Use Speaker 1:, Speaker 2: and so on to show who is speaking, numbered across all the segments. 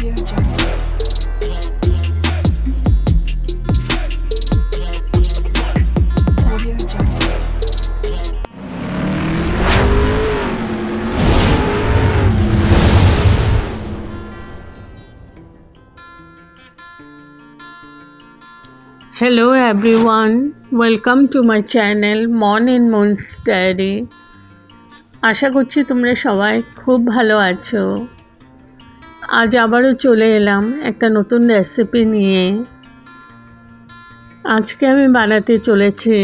Speaker 1: Hello everyone, welcome to my channel Mon in Moon's Diary. আশা করছি তোমরা সবাই খুব ভালো আছো আজ আবারও চলে এলাম একটা নতুন রেসিপি নিয়ে। আজকে আমি বানাতে চলেছি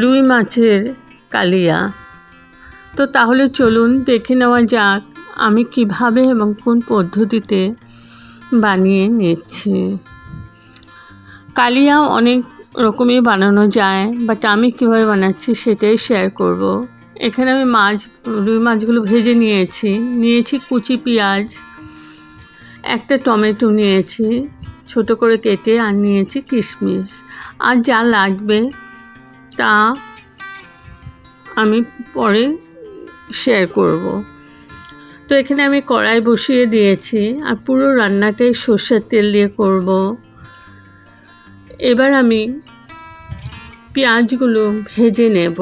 Speaker 1: রুই মাছের কালিয়া। তো তাহলে চলুন দেখে নেওয়া যাক আমি কীভাবে এবং কোন পদ্ধতিতে বানিয়ে নিচ্ছি। কালিয়া অনেক রকমই বানানো যায় বাট আমি কীভাবে বানাচ্ছি সেটাই শেয়ার করব। এখানে আমি মাছ, রুই মাছগুলো ভেজে নিয়েছি নিয়েছি কুচি পেঁয়াজ, একটা টমেটো নিয়েছি, ছোট করে কেটে আর নিয়েছি কিশমিশ আর যা লাগবে তা আমি পরে শেয়ার করব। তো এখানে আমি কড়াই বসিয়ে দিয়েছি আর পুরো রান্নাটাই সর্ষের তেল দিয়ে করব। এবার আমি পেঁয়াজগুলো ভেজে নেব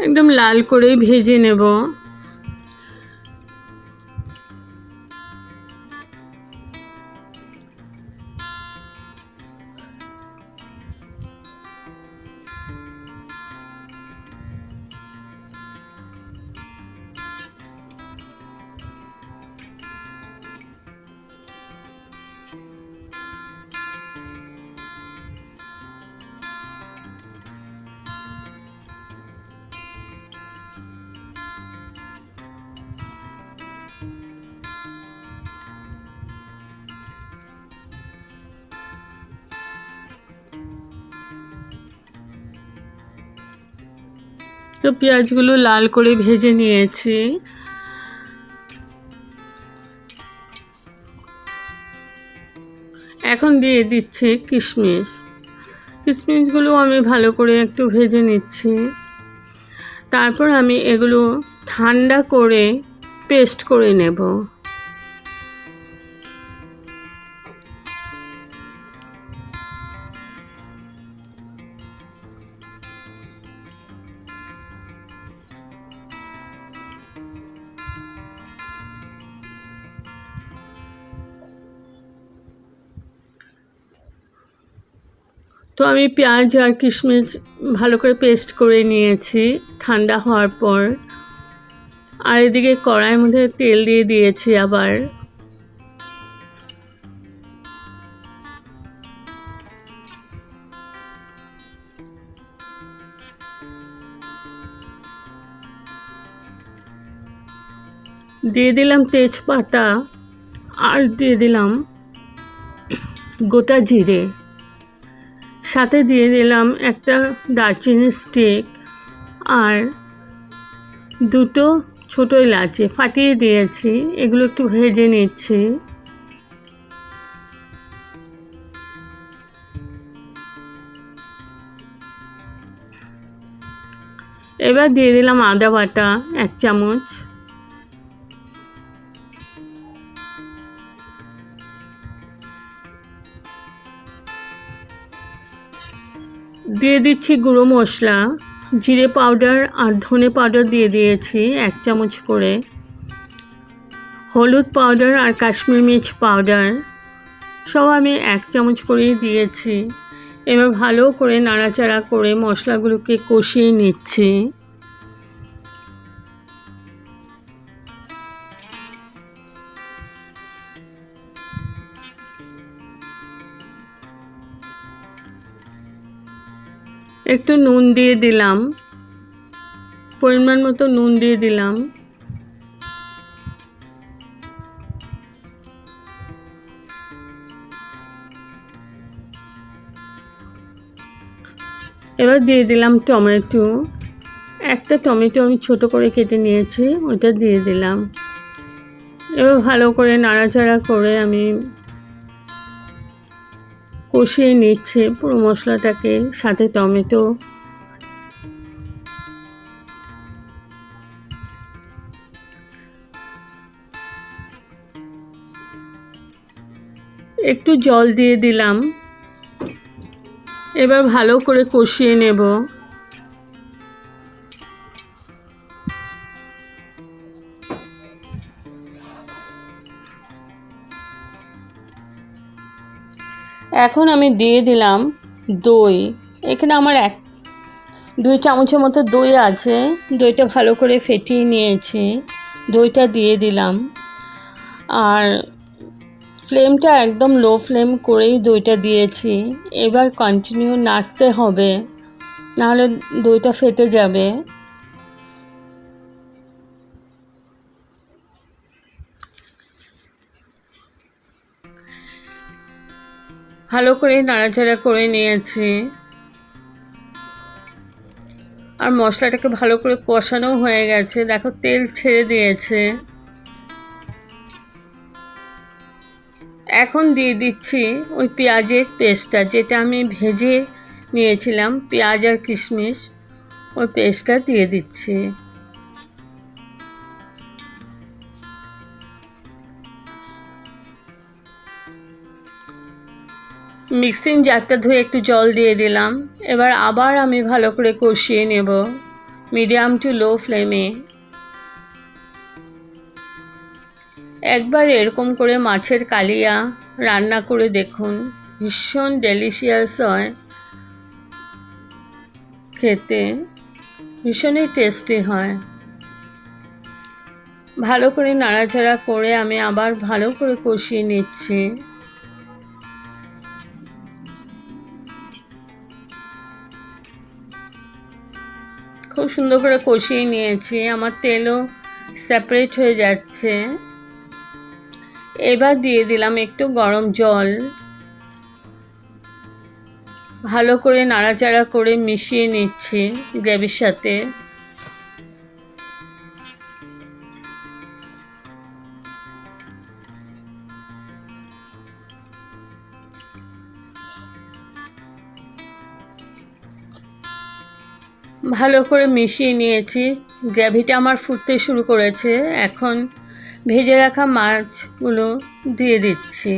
Speaker 1: একদম লাল করেই ভেজে নেব। তো পেঁয়াজগুলো লাল করে ভেজে নিয়েছি। এখন দিয়ে দিচ্ছি কিশমিশ। কিশমিশগুলো আমি ভালো করে একটু ভেজে নিচ্ছি। তারপর আমি এগুলো ঠান্ডা করে পেস্ট করে নেব। তো আমি পেঁয়াজ আর কিশমিশ ভালো করে পেস্ট করে নিয়েছি, ঠান্ডা হওয়ার পর। আর এদিকে কড়াইয়ের মধ্যে তেল দিয়ে দিয়েছি আবার। দিয়ে দিলাম তেজপাতা আর দিয়ে দিলাম গোটা জিরে। সাথে দিয়ে দিলাম একটা দারচিনি স্টিক আর দুটো ছোটো এলাচি ফাটিয়ে দিয়েছি, এগুলো একটু ভেজে নিচ্ছি। এবার দিয়ে দিলাম আদা বাটা এক চামচ। দিয়ে দিচ্ছি গুঁড়ো মশলা, জিরে পাউডার আর ধনে পাউডার দিয়ে দিয়েছি এক চামচ করে। হলুদ পাউডার আর কাশ্মীর মির্চ পাউডার সব আমি এক চামচ করেই দিয়েছি। এবার ভালো করে নাড়াচাড়া করে মশলাগুলোকে কষিয়ে নিচ্ছি। একটু নুন দিয়ে দিলাম। পরিমাণ মতো নুন দিয়ে দিলাম। এবার দিয়ে দিলাম টমেটো। একটা টমেটো আমি ছোট করে কেটে নিয়েছি ওটা দিয়ে দিলাম। এবার ভালো করে নাড়াচাড়া করে আমি কষিয়ে নিচ্ছে পুরো মশলাটাকে, সাথে টমেটো। একটু জল দিয়ে দিলাম। এবার ভালো করে কষিয়ে নেব। এখন আমি দিয়ে দিলাম দই। এখানে আমার এক, দুই চামচের মতো দই আছে। দইটা ভালো করে ফেটিয়ে নিয়েছি। দইটা দিয়ে দিলাম। আর ফ্লেমটা একদম লো ফ্লেম করেই দইটা দিয়েছি। এবার কন্টিনিউ নাড়তে হবে। নাহলে দইটা ফেটে যাবে। ভালো করে নাড়াচাড়া করে নিয়েছি। আর মশলাটাকে ভালো করে কষানো হয়ে গেছে। দেখো, তেল ছেড়ে দিয়েছে। এখন দিয়ে দিচ্ছি ওই পেঁয়াজের পেস্টটা, যেটা আমি ভেজে নিয়েছিলাম, পেঁয়াজ আর কিশমিশ। ওই পেস্টটা দিয়ে দিচ্ছি। মিক্সিং জারটা ধুয়ে একটু জল দিয়ে দিলাম। এবার আবার আমি ভালো করে কষিয়ে নেব। মিডিয়াম টু লো ফ্লেমে। একবার এরকম করে মাছের কালিয়া রান্না করে দেখুন। ভীষণ ডেলিশিয়াস হয় খেতে। ভীষণই টেস্টি হয়। ভালো করে নাড়াচাড়া করে আমি আবার ভালো করে কষিয়ে নিচ্ছি। খুব সুন্দর করে কষিয়ে নিয়েছি। আমার তেলও সেপারেট হয়ে যাচ্ছে। এবার দিয়ে দিলাম একটু গরম জল। ভালো করে নাড়াচাড়া করে মিশিয়ে নিচ্ছি গ্রেভির সাথে। ভালো করে মিশিয়ে নিয়েছি। গ্রেভিটা আমার ফুটতে শুরু করেছে। এখন ভেজে রাখা মাছগুলো দিয়ে দিচ্ছি।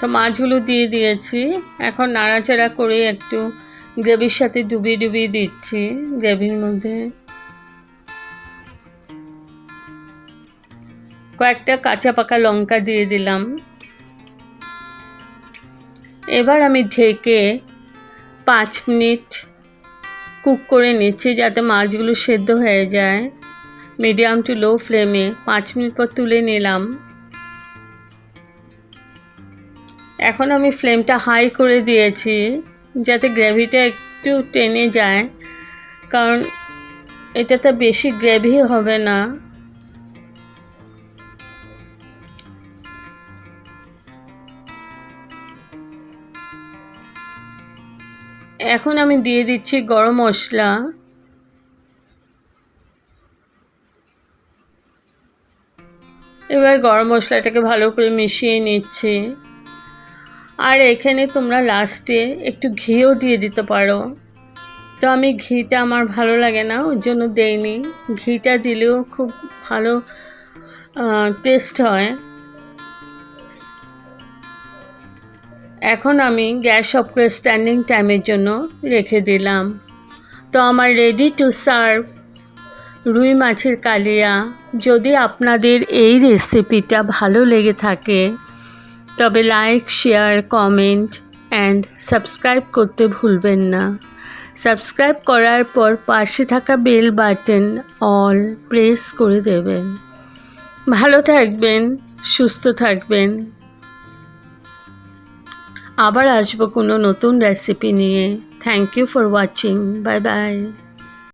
Speaker 1: তো মাছগুলো দিয়ে দিয়েছি। এখন নাড়াচাড়া করে একটু গ্রেভির সাথে ডুবিয়ে ডুবিয়ে দিচ্ছি। গ্রেভির মধ্যে কয়েকটা কাঁচা পাকা লঙ্কা দিয়ে দিলাম। এবার আমি ঢেকে পাঁচ মিনিট কুক করে নিচ্ছি যাতে মাছগুলো সেদ্ধ হয়ে যায়। মিডিয়াম টু লো ফ্লেমে পাঁচ মিনিট পর তুলে নিলাম। এখন আমি ফ্লেমটা হাই করে দিয়েছি যাতে গ্রেভিটা একটু টেনে যায়, কারণ এটাতে বেশি গ্রেভি হবে না। এখন আমি দিয়ে দিচ্ছি গরম মশলা। এবার গরম মশলাটাকে ভালো করে মিশিয়ে নিচ্ছি। আর এখানে তোমরা লাস্টে একটু ঘিও দিয়ে দিতে পারো। তো আমি ঘিটা আমার ভালো লাগে না, ওর জন্য দেইনি। ঘিটা দিলেও খুব ভালো টেস্ট হয়। এখন আমি গ্যাস অফ স্ট্যান্ডিং টাইমের জন্য রেখে দিলাম। তো আমার রেডি টু সার্ভ রুই মাছের কালিয়া। যদি আপনাদের এই রেসিপিটা ভালো লেগে থাকে, তবে like share comment and subscribe করতে ভুলবেন না। সাবস্ক্রাইব করার পর পাশে থাকা বেল বাটন অল প্রেস করে দেবেন। ভালো থাকবেন, সুস্থ থাকবেন। আবার আসব কোনো নতুন রেসিপি নিয়ে। Thank you for watching bye bye